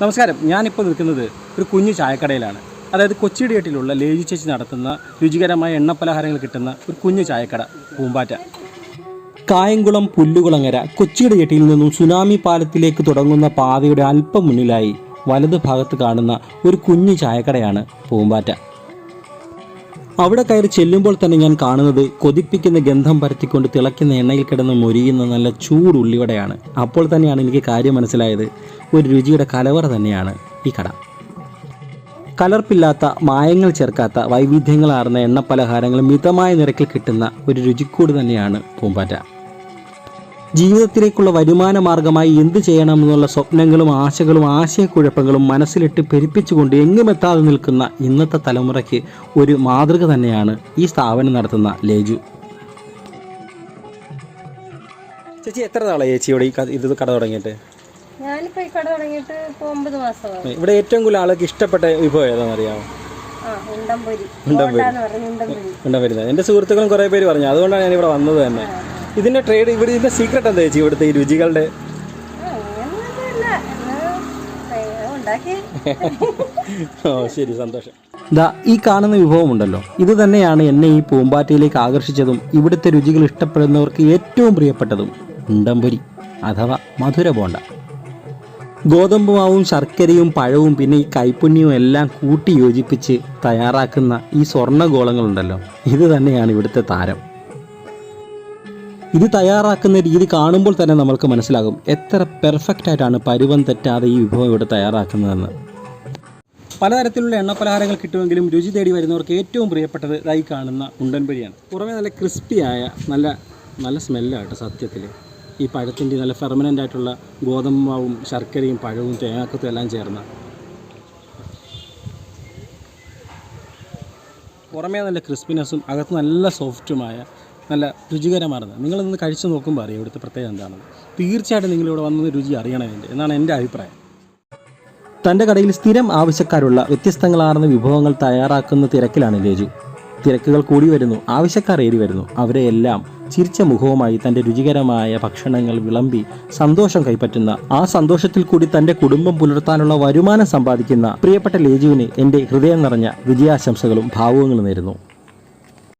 നമസ്കാരം. ഞാനിപ്പോൾ നിൽക്കുന്നത് ഒരു കുഞ്ഞു ചായക്കടയിലാണ്. അതായത് കൊച്ചിടിയേട്ടിലുള്ള ലേജി ചേച്ചി നടത്തുന്ന രുചികരമായ എണ്ണപ്പലഹാരങ്ങൾ കിട്ടുന്ന ഒരു കുഞ്ഞു ചായക്കട പൂമ്പാറ്റ. കായംകുളം പുല്ലുകുളങ്ങര കൊച്ചിയുടെ ജെട്ടിയിൽ നിന്നും സുനാമി പാലത്തിലേക്ക് തുടങ്ങുന്ന പാതയുടെ അല്പം മുന്നിലായി വലതു ഭാഗത്ത് കാണുന്ന ഒരു കുഞ്ഞു ചായക്കടയാണ് പൂമ്പാറ്റ. അവിടെ കയറി ചെല്ലുമ്പോൾ തന്നെ ഞാൻ കാണുന്നത് കൊതിപ്പിക്കുന്ന ഗന്ധം പരത്തിക്കൊണ്ട് തിളയ്ക്കുന്ന എണ്ണയിൽ കിടന്ന് മൊരിയുന്ന നല്ല ചൂട് ഉള്ളിവടയാണ്. അപ്പോൾ തന്നെയാണ് എനിക്ക് കാര്യം മനസ്സിലായത്. ഒരു രുചിയുടെ കലവറ തന്നെയാണ് ഈ കട. കലർപ്പില്ലാത്ത മായങ്ങൾ ചേർക്കാത്ത വൈവിധ്യങ്ങളാർന്ന എണ്ണപ്പലഹാരങ്ങൾ മിതമായ നിരക്കിൽ കിട്ടുന്ന ഒരു രുചിക്കൂട് തന്നെയാണ് പൂമ്പാറ്റ. ജീവിതത്തിലേക്കുള്ള വരുമാന മാർഗമായി എന്ത് ചെയ്യണമെന്നുള്ള സ്വപ്നങ്ങളും ആശകളും ആശയക്കുഴപ്പങ്ങളും മനസ്സിലിട്ട് പെരുപ്പിച്ചുകൊണ്ട് എങ്ങുമെത്താതെ നിൽക്കുന്ന ഇന്നത്തെ തലമുറയ്ക്ക് ഒരു മാതൃക തന്നെയാണ് ഈ സ്ഥാപനം നടത്തുന്ന ലേജു. ചേച്ചി എത്ര നാളായി ചേച്ചി ഇവിടെ ഈ ഇത് കട തുടങ്ങിയിട്ട്? ഞാനിപ്പോ ഈ കട തുടങ്ങിയിട്ട് ഒമ്പത് മാസമായി ഇവിടെ ഏറ്റവും കൂടുതൽ ആൾക്ക് ഇഷ്ടപ്പെട്ട വിഭവം ഏതാണെന്ന് അറിയാമോ ഉണ്ടംപൊരി. പറഞ്ഞു ഉണ്ടംപൊരി. എന്റെ സുഹൃത്തുക്കളും കുറെ പേര് പറഞ്ഞു. അതുകൊണ്ടാണ് ഞാൻ ഇവിടെ വന്നത് തന്നെ. ഇതിന്റെ ട്രേഡ് ഇവിടെ ഇതിന്റെ സീക്രട്ട് എന്താ ചേച്ചി ഇവിടുത്തെ ഈ രുചികളുടെ? ഓ ശരി സന്തോഷം. ദാ ഈ കാണുന്ന വിഭവമുണ്ടല്ലോ. ഇത് തന്നെയാണ് എന്നെ ഈ പൂമ്പാറ്റയിലേക്ക് ആകർഷിച്ചതും ഇവിടുത്തെ രുചികൾ ഇഷ്ടപ്പെടുന്നവർക്ക് ഏറ്റവും പ്രിയപ്പെട്ടതും. ഉണ്ടംപുരി അഥവാ മധുര ബോണ്ട. ഗോതമ്പ് മാവും ശർക്കരയും പഴവും പിന്നെ ഈ കൈപ്പുണ്യവും എല്ലാം കൂട്ടി യോജിപ്പിച്ച് തയ്യാറാക്കുന്ന ഈ സ്വർണ ഗോളങ്ങളുണ്ടല്ലോ ഇത് തന്നെയാണ് ഇവിടുത്തെ താരം. ഇത് തയ്യാറാക്കുന്ന രീതി കാണുമ്പോൾ തന്നെ നമ്മൾക്ക് മനസ്സിലാകും എത്ര പെർഫെക്റ്റ് ആയിട്ടാണ് പരുവം തെറ്റാതെ ഈ വിഭവം ഇവിടെ തയ്യാറാക്കുന്നതെന്ന്. പലതരത്തിലുള്ള എണ്ണപ്പലഹാരങ്ങൾ കിട്ടുമെങ്കിലും രുചി തേടി വരുന്നവർക്ക് ഏറ്റവും പ്രിയപ്പെട്ടത് ഇതായി കാണുന്ന ഉണ്ടൻപൊരിയാണ് പുറമെ നല്ല ക്രിസ്പിയായ നല്ല നല്ല സ്മെല്ലാണ് സത്യത്തിൽ ഈ പഴത്തിന്റെ നല്ല ഫെർമനന്റ് ആയിട്ടുള്ള ഗോതമ്പ് മാവും ശർക്കരയും പഴവും തേങ്ങാക്കത്തും എല്ലാം ചേർന്ന. പുറമേ നല്ല ക്രിസ്പിനെസ്സും അകത്ത് നല്ല സോഫ്റ്റുമായ നല്ല രുചികരമാർന്ന. നിങ്ങളൊന്ന് കഴിച്ചു നോക്കുമ്പോൾ അറിയാം ഇവിടുത്തെ പ്രത്യേകത എന്താണെന്ന്. തീർച്ചയായിട്ടും നിങ്ങളിവിടെ വന്നത് രുചി അറിയണം എന്റെ എന്നാണ് എന്റെ അഭിപ്രായം. തന്റെ കടയിൽ സ്ഥിരം ആവശ്യക്കാരുള്ള വ്യത്യസ്തങ്ങളാർന്ന വിഭവങ്ങൾ തയ്യാറാക്കുന്ന തിരക്കിലാണ് ലേജു. തിരക്കുകൾ കൂടി വരുന്നു. ആവശ്യക്കാർ ഏറി വരുന്നു. അവരെ എല്ലാം ചിരിച്ച മുഖവുമായി തന്റെ രുചികരമായ ഭക്ഷണങ്ങൾ വിളമ്പി സന്തോഷം കൈപ്പറ്റുന്ന ആ സന്തോഷത്തിൽ കൂടി തന്റെ കുടുംബം പുലർത്താനുള്ള വരുമാനം സമ്പാദിക്കുന്ന പ്രിയപ്പെട്ട ലേജുവിന് എന്റെ ഹൃദയം നിറഞ്ഞ വിജയാശംസകളും ഭാവുകങ്ങളും നേരുന്നു.